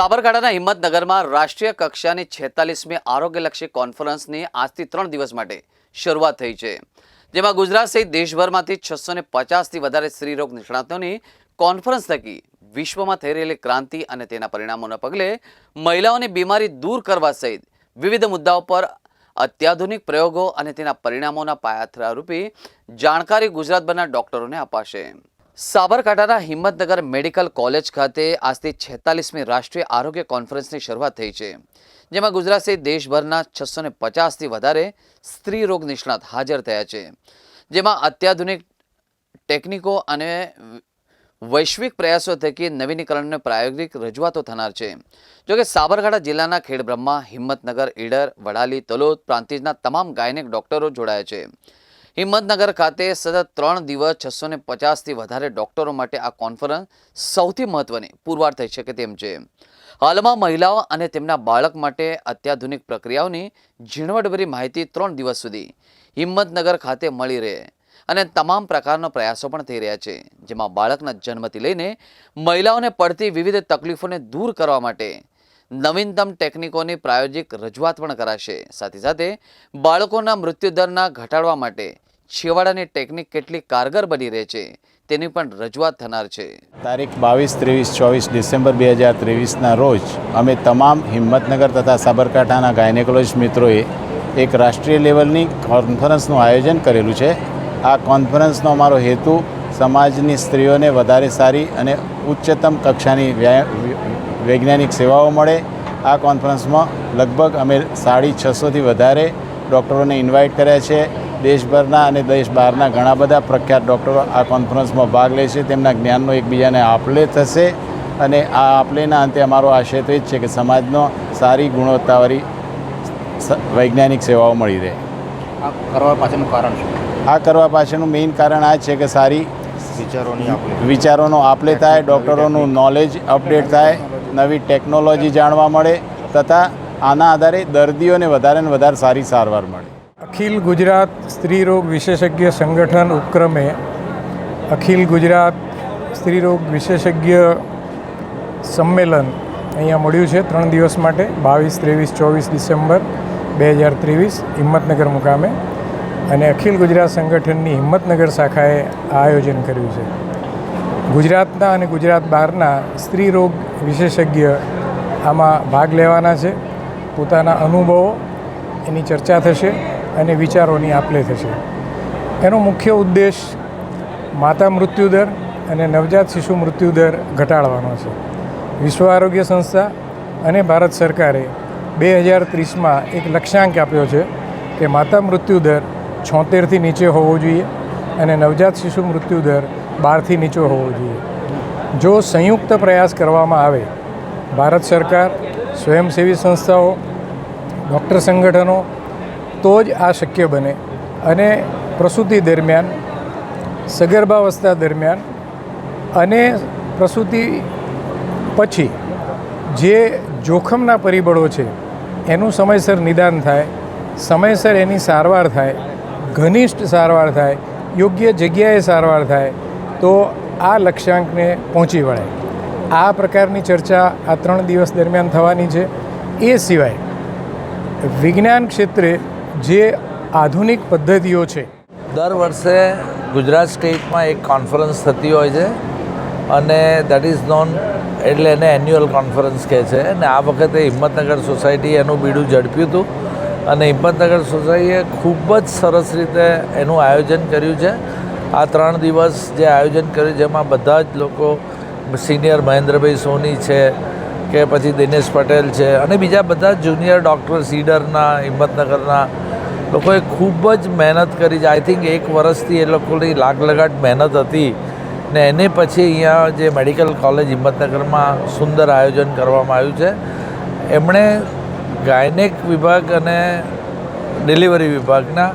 સાબરકાંઠાના હિંમતનગરમાં રાષ્ટ્રીય કક્ષાની છેતાલીસમી આરોગ્યલક્ષી કોન્ફરન્સની આજથી ત્રણ દિવસ માટે શરૂઆત થઈ છે, જેમાં ગુજરાત સહિત દેશભરમાંથી છસો ને પચાસથી વધારે સ્ત્રીરોગ નિષ્ણાતોની કોન્ફરન્સ થકી વિશ્વમાં થઈ રહેલી ક્રાંતિ અને તેના પરિણામોના પગલે મહિલાઓની બીમારી દૂર કરવા સહિત વિવિધ મુદ્દાઓ પર અત્યાધુનિક પ્રયોગો અને તેના પરિણામોના પાયાથરા રૂપી જાણકારી ગુજરાતભરના ડોક્ટરોને અપાશે. સાબરકાંઠાના હિંમતનગર મેડિકલ કોલેજ ખાતે આજથી છેતાલીસમી રાષ્ટ્રીય આરોગ્ય કોન્ફરન્સની શરૂઆત થઈ છે, જેમાં ગુજરાત દેશભરના છસો ને પચાસથી વધારે સ્ત્રી રોગ નિષ્ણાત હાજર થયા છે, જેમાં અત્યાધુનિક ટેકનિકો અને વૈશ્વિક પ્રયાસો થકી નવીનીકરણને પ્રાયોગિક રજૂઆતો થનાર છે. જોકે સાબરકાંઠા જિલ્લાના ખેડબ્રહ્મા, હિંમતનગર, ઈડર, વડાલી, તલોદ પ્રાંતિજના તમામ ગાયનેક ડોક્ટરો જોડાયા છે. હિંમતનગર ખાતે સતત ત્રણ દિવસ છસો ને પચાસથી વધારે ડોક્ટરો માટે આ કોન્ફરન્સ સૌથી મહત્વની પુરવાર થઈ શકે તેમ છે. હાલમાં મહિલાઓ અને તેમના બાળક માટે અત્યાધુનિક પ્રક્રિયાઓની ઝીણવટભરી માહિતી ત્રણ દિવસ સુધી હિંમતનગર ખાતે મળી રહે અને તમામ પ્રકારના પ્રયાસો પણ થઈ રહ્યા છે, જેમાં બાળકના જન્મથી લઈને મહિલાઓને પડતી વિવિધ તકલીફોને દૂર કરવા માટે નવીનતમ ટેકનિકોની પ્રાયોજિક રજૂઆત પણ કરાશે. સાથે સાથે બાળકોના મૃત્યુદરના ઘટાડવા માટે છેવાડાની ટેકનિક કેટલી કારગર બની રહે છે તેની પણ રજૂઆત થનાર છે. તારીખ બાવીસ, ત્રેવીસ, ચોવીસ ડિસેમ્બર બે હજાર ત્રેવીસના રોજ અમે તમામ હિંમતનગર તથા સાબરકાંઠાના ગાયનેકોલોજીસ્ટ મિત્રોએ એક રાષ્ટ્રીય લેવલની કોન્ફરન્સનું આયોજન કરેલું છે. આ કોન્ફરન્સનો અમારો હેતુ સમાજની સ્ત્રીઓને વધારે સારી અને ઉચ્ચતમ કક્ષાની વૈજ્ઞાનિક સેવાઓ મળે. આ કોન્ફરન્સમાં લગભગ અમે સાડી છસોથી વધારે ડૉક્ટરોને ઇન્વાઇટ કર્યા છે. દેશભરના અને દેશ બહારના ઘણા બધા પ્રખ્યાત ડૉક્ટરો આ કોન્ફરન્સમાં ભાગ લે છે. તેમના જ્ઞાનનો એકબીજાને આપલે થશે અને આ આપલેના અંતે અમારો આશય તો એ જ છે કે સમાજનો સારી ગુણવત્તાવાળી વૈજ્ઞાનિક સેવાઓ મળી રહે. આ કરવા પાછળનું કારણ શું? આ કરવા પાછળનું મેઇન કારણ આ છે કે સારી વિચારોની વિચારોનો આપલે થાય ડૉક્ટરોનું નોલેજ અપડેટ થાય નવી ટેકનોલોજી જાણવા મળે તથા આના આધારે દર્દીઓને વધારે ને વધારે સારી સારવાર મળે. અખિલ ગુજરાત સ્ત્રીરોગ વિશેષજ્ઞ સંગઠન ઉપક્રમે અખિલ ગુજરાત સ્ત્રીરોગ વિશેષજ્ઞ સંમેલન અહીંયા મળ્યું છે ત્રણ દિવસ માટે, બાવીસ, ત્રેવીસ, ચોવીસ ડિસેમ્બર બે હજાર ત્રેવીસ હિંમતનગર મુકામે. અને અખિલ ગુજરાત સંગઠનની હિંમતનગર શાખાએ આ આયોજન કર્યું છે. ગુજરાતના અને ગુજરાત બહારના સ્ત્રી રોગ વિશેષજ્ઞ આમાં ભાગ લેવાના છે. પોતાના અનુભવો, એની ચર્ચા થશે અને વિચારોની આપલે થશે. એનો મુખ્ય ઉદ્દેશ માતા મૃત્યુદર અને નવજાત શિશુ મૃત્યુદર ઘટાડવાનો છે. વિશ્વ આરોગ્ય સંસ્થા અને ભારત સરકારે બે હજાર ત્રીસમાં એક લક્ષ્યાંક આપ્યો છે કે માતા મૃત્યુદર છોતેરથી નીચે હોવો જોઈએ અને નવજાત શિશુ મૃત્યુદર બારથી નીચો હોવો જોઈએ. જો સંયુક્ત પ્રયાસ કરવામાં આવે, ભારત સરકાર, સ્વયંસેવી સંસ્થાઓ, ડૉક્ટર સંગઠનો, તો જ આ શક્ય બને. અને પ્રસૂતિ દરમિયાન સગર્ભાવસ્થા દરમિયાન અને પ્રસૂતિ પછી જે જોખમના પરિબળો છે, એનું સમયસર નિદાન થાય, સમયસર એની સારવાર થાય, ઘનિષ્ઠ સારવાર થાય, યોગ્ય જગ્યાએ સારવાર થાય તો આ લક્ષ્યાંકને પહોંચી વળાય. આ પ્રકારની ચર્ચા આ ત્રણ દિવસ દરમિયાન થવાની છે. એ સિવાય વિજ્ઞાન ક્ષેત્રે જે આધુનિક પદ્ધતિઓ છે. દર વર્ષે ગુજરાત સ્ટેટમાં એક કોન્ફરન્સ થતી હોય છે અને દેટ ઇઝ નોન એટલે એને એન્યુઅલ કોન્ફરન્સ કહે છે અને આ વખતે હિંમતનગર સોસાયટી એનું બીડું ઝડપ્યું હતું અને હિંમતનગર સોસાયટીએ ખૂબ જ સરસ રીતે એનું આયોજન કર્યું છે. આ ત્રણ દિવસ જે આયોજન કર્યું, જેમાં બધા જ લોકો, સિનિયર મહેન્દ્રભાઈ સોની છે, કે પછી દિનેશ પટેલ છે, અને બીજા બધા જુનિયર ડૉક્ટર સીડરના, હિંમતનગરના, લોકોએ ખૂબ જ મહેનત કરી છે. આઈ થિંક એક વર્ષથી એ લોકોની લાગ લગાટ મહેનત હતી ને એને પછી અહીંયા જે મેડિકલ કોલેજ હિંમતનગરમાં સુંદર આયોજન કરવામાં આવ્યું છે. એમણે ગાયનેક વિભાગ અને ડિલિવરી વિભાગના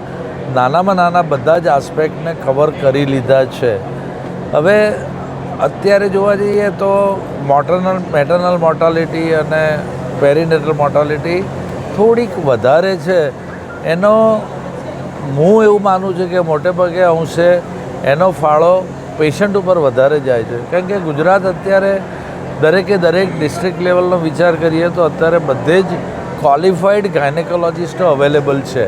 નાનામાં નાના બધા જ આસ્પેક્ટને કવર કરી લીધા છે. હવે અત્યારે જોવા જઈએ તો મોટરનલ મેટર્નલ મોર્ટાલિટી અને પેરીનેટલ મોર્ટાલિટી થોડીક વધારે છે. એનો હું એવું માનું છું કે મોટે ભાગે અંશે એનો ફાળો પેશન્ટ ઉપર વધારે જાય છે. કારણ કે ગુજરાત અત્યારે દરેકે દરેક ડિસ્ટ્રિક્ટ લેવલનો વિચાર કરીએ તો અત્યારે બધે જ ક્વોલિફાઈડ ગાયનેકોલોજીસ્ટો અવેલેબલ છે.